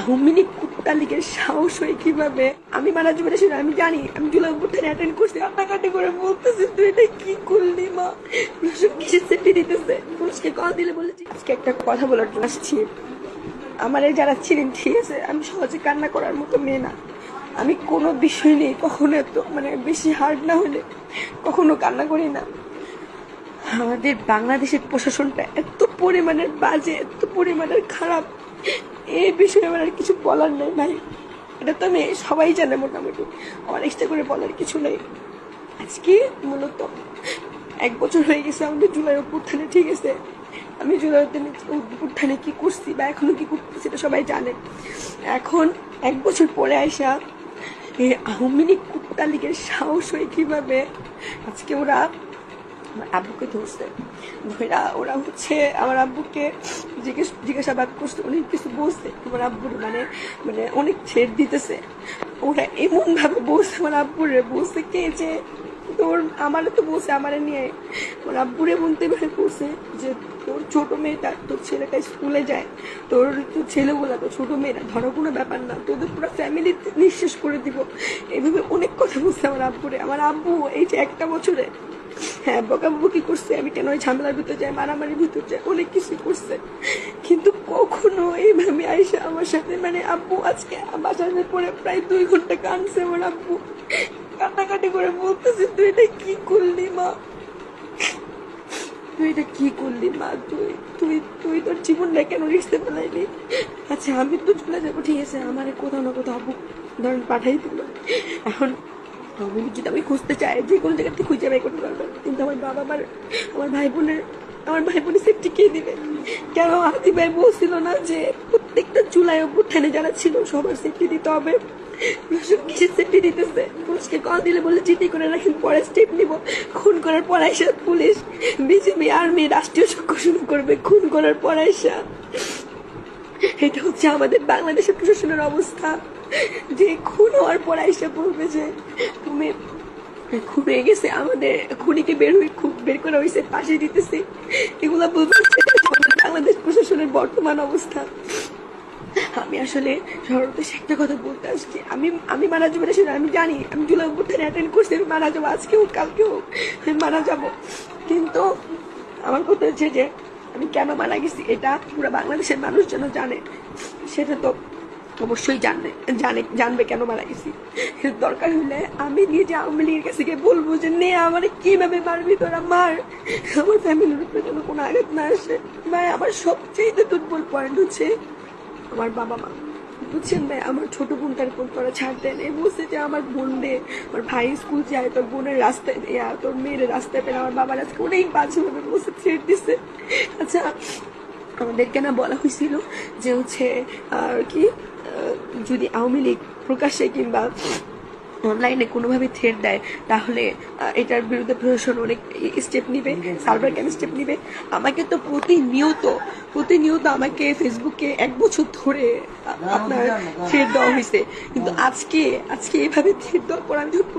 আওয়ামী কুত্তা লীগের সাহস হয় কীভাবে? আমি মারা জীবনে ছিল আমি জানি। আমি জুলাই বুথানে অ্যাটেন্ড করছি। কান্নাকাটি করে বলতেছি, তুই এটা কি করলি, মা? প্রশাসন কিসের সেফটি দিতেছে। পুলিশকে কল দিলে বলেছি আজকে একটা কথা বলার জন্য আসছি। আমার এই যারা ছিলেন ঠিক আছে? আমি সহজে কান্না করার মতো মেয়ে না। আমি কোনো বিষয় নেই, কখনো এত মানে বেশি হার্ড না হলে কখনো কান্না করি না। আমাদের বাংলাদেশের প্রশাসনটা এত পরিমাণের বাজে, এত পরিমাণের খারাপ। এই বিষয়ে আমার আর কিছু বলার নেই ভাই। এটা তো আমি সবাই জানে মোটামুটি। আমার এক্সট্রা করে বলার কিছু নেই। আজকে মূলত এক বছর হয়ে গেছে আমাদের জুলাই অভ্যুত্থানে, ঠিক আছে? আমি জুলাই অভ্যুত্থানে কি করছি বা এখনও কি করতেছি সেটা সবাই জানে। এখন এক বছর পরে আসা এই আওয়ামী লীগ সাহস হয় কীভাবে আজকে ওরা আমার আব্বুকে ধরছে। ধরা ওরা হচ্ছে আমার আব্বুকে জিজ্ঞেস জিজ্ঞাসাবাদ করছে, অনেক কিছু বলছে। আমার আব্বুর মানে মানে অনেক ছেড় দিতেছে। ওরা এমন ভাবে বলছে, আমার আব্বুরে বলছে কে যে তোর আমার তো বলছে আমার নিয়ে। আমার আব্বুরে বলতে পারে বলছে যে তোর ছোট মেয়েটা তোর ছেলেটা স্কুলে যায়। তোর তোর ছেলেগুলা তো ছোট মেয়েরা ধরো কোনো ব্যাপার না, তোদের পুরো ফ্যামিলি নিঃশেষ করে দিব। এইভাবে অনেক কথা বলছে আমার আব্বুরে। আমার আব্বু, এই যে একটা বছরে হ্যাঁ বকাবকি করছে। আমি কেন ওই ঝামেলার ভিতরে যাই, মারামারির ভিতরে যাই? অনেক কিছু করছে। কিন্তু কখনো এইভাবে আইসা আমার সাথে মানে আব্বু আজকে বাসার পরে প্রায় দুই ঘণ্টা কানছে আমার আব্বু। কান্নাকাটি করে বলতেছে, তুই এটা কি করলি মা? তুই এটা কি করলি মা? তুই তুই তুই তোর জীবনটা কেন রিক্সে ফেলাইলি? আচ্ছা আমি তো চলে যাব, ঠিক আছে। আমার কোথাও না কোথাও আব্বু ধরেন পাঠাই দিল। এখন যদি আমি খুঁজতে চাই, যে কোনো জায়গা থেকে খুঁজে বাই করতে পারবে। কিন্তু আমার বাবা, আমার আমার ভাই বোনের আমার ভাই বোনের সেফটি কে দিবে? কেন আদি ভাই বলছিল না যে প্রত্যেকটা জুলাই অভ্যুত্থানে যারা ছিল, সবার সেফটি দিতে হবে? সেফটি দিতেছে? দিলে বলে চিঠি করে পরে স্টেপ নিব। খুন করার পর আইসা পুলিশ, বিজেপি আর্মি রাষ্ট্রীয় চক্র শুরু করবে, খুন করার পর আইসা। এটা হচ্ছে আমাদের বাংলাদেশের প্রশাসনের অবস্থা। যে খুন হওয়ার পর এসে বলবে যে। তুমি খুন হয়ে গেছে, আমাদের খুনিকে বের হয়ে খুব বের করা হয়েছে পাশে দিতেছে। এগুলো বলবে বাংলাদেশ প্রশাসনের বর্তমান অবস্থা। আমি আসলে সর্বদেশে একটা কথা বলতে আসছি। আমি আমি মারা যাব না সেটা আমি জানি। আমি জুলাই অভ্যুত্থানে অ্যাটেন্ড করছি, আমি মারা যাব, আজকে হোক, কালকে হোক, আমি মারা যাব। কিন্তু আমার কথা হচ্ছে যে আমি কেন মারা গেছি এটা পুরো বাংলাদেশের মানুষ যেন জানে, সেটা তো অবশ্যই জানবে জানে, জানবে কেন মারা গেছি দরকার হলে আমি নিজে আওয়ামী লীগের কাছে গিয়ে বলব যে, নে, আমার কীভাবে মারবি তোরা? মার। আমার ফ্যামিলির উপরে যেন কোনো আঘাত না আসে। ভাই, আমার সবচেয়ে দুর্বল পয়েন্ট হচ্ছে আমার বাবা মা বুঝছেন ভাই, আমার ছোট বোন তার কোন তোরা ছাড় দেন। এই বলছে যে আমার বোন দে, আমার ভাই স্কুল যায়, তোর বোনের রাস্তায় তোর মেয়ের রাস্তায় পেলে আমার বাবার আজকে অনেক বাজেভাবে বসে থ্রেট দিছে। আচ্ছা আমাদেরকে না বলা হয়েছিল যে হচ্ছে, আর কি যদি আওয়ামী লীগ প্রকাশ্যে কিংবা অনলাইনে কোনোভাবে থ্রেট দেয় তাহলে এটার বিরুদ্ধে প্রশাসন অনেক স্টেপ নিবে সার্ভার কেন স্টেপ নিবে। আমাকে তো প্রতিনিয়ত প্রতিনিয়ত আমাকে ফেসবুকে এক বছর ধরে আপনার থ্রেট দেওয়া হয়েছে কিন্তু আজকে আজকে এভাবে থ্রেট দেওয়ার পর আমি যখন